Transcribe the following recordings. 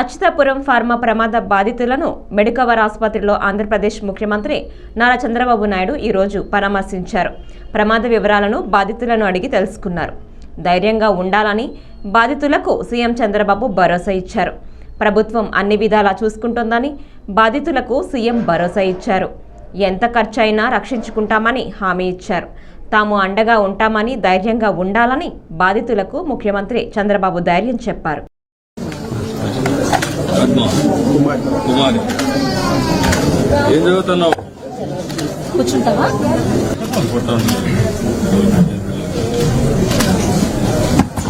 Atchutapuram pharma ప్రమాద బాధితులను Medicover ఆసుపత్రిలో ఆంధ్రప్రదేశ్ ముఖ్యమంత్రి నారా చంద్రబాబు నాయుడు ఈరోజు పరామర్శించారు. ప్రమాద వివరాలను బాధితులను అడిగి తెలుసుకున్నారు. ధైర్యంగా ఉండాలని బాధితులకు సీఎం చంద్రబాబు భరోసా ఇచ్చారు. ప్రభుత్వం అన్ని విధాలా చూసుకుంటోందని బాధితులకు సీఎం భరోసా ఇచ్చారు. ఎంత ఖర్చైనా రక్షించుకుంటామని హామీ ఇచ్చారు. తాము అండగా ఉంటామని ధైర్యంగా ఉండాలని బాధితులకు ముఖ్యమంత్రి చంద్రబాబు ధైర్యం చెప్పారు. పద్మ. కుమారి. ఏం చదువుతున్నావు? కూర్చుంటావా.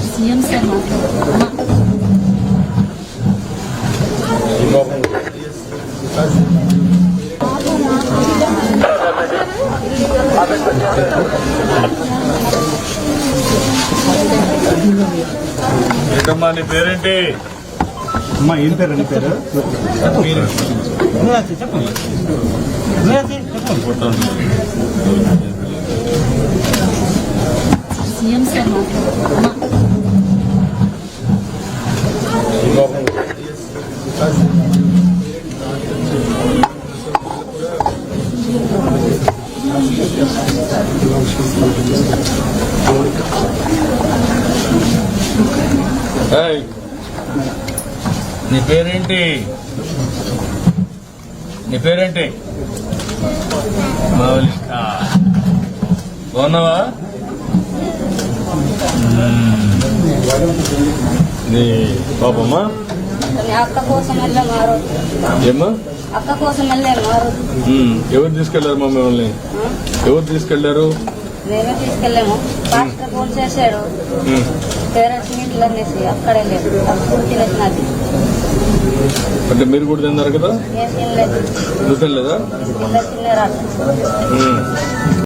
సీఎం సార్ ఏంటమ్మా నీ పేరేంటి? అమ్మా ఏం పేరు నీ పేరు కొట్టాను. సీఎం సార్ మాట్లాడు ఏయ్, నీ పేరేంటి? నీ పేరేంటి? మౌలిక బాగున్నావా. నీ పాపమ్మా? అక్క కోసం ఏమ్మా? అక్క కోసం. ఎవరు తీసుకెళ్ళారు మా మిమ్మల్ని? ఎవరు తీసుకెళ్ళారు? మేమే తీసుకెళ్ళాము. పాస్టర్ ఫోన్ చేశాడు. పేరెంట్స్ మీట్లు అనేసి అక్కడే లేదు. అప్పుడు తినేసినది అంటే మీరు కూడా తిన్నారు కదా? ఏం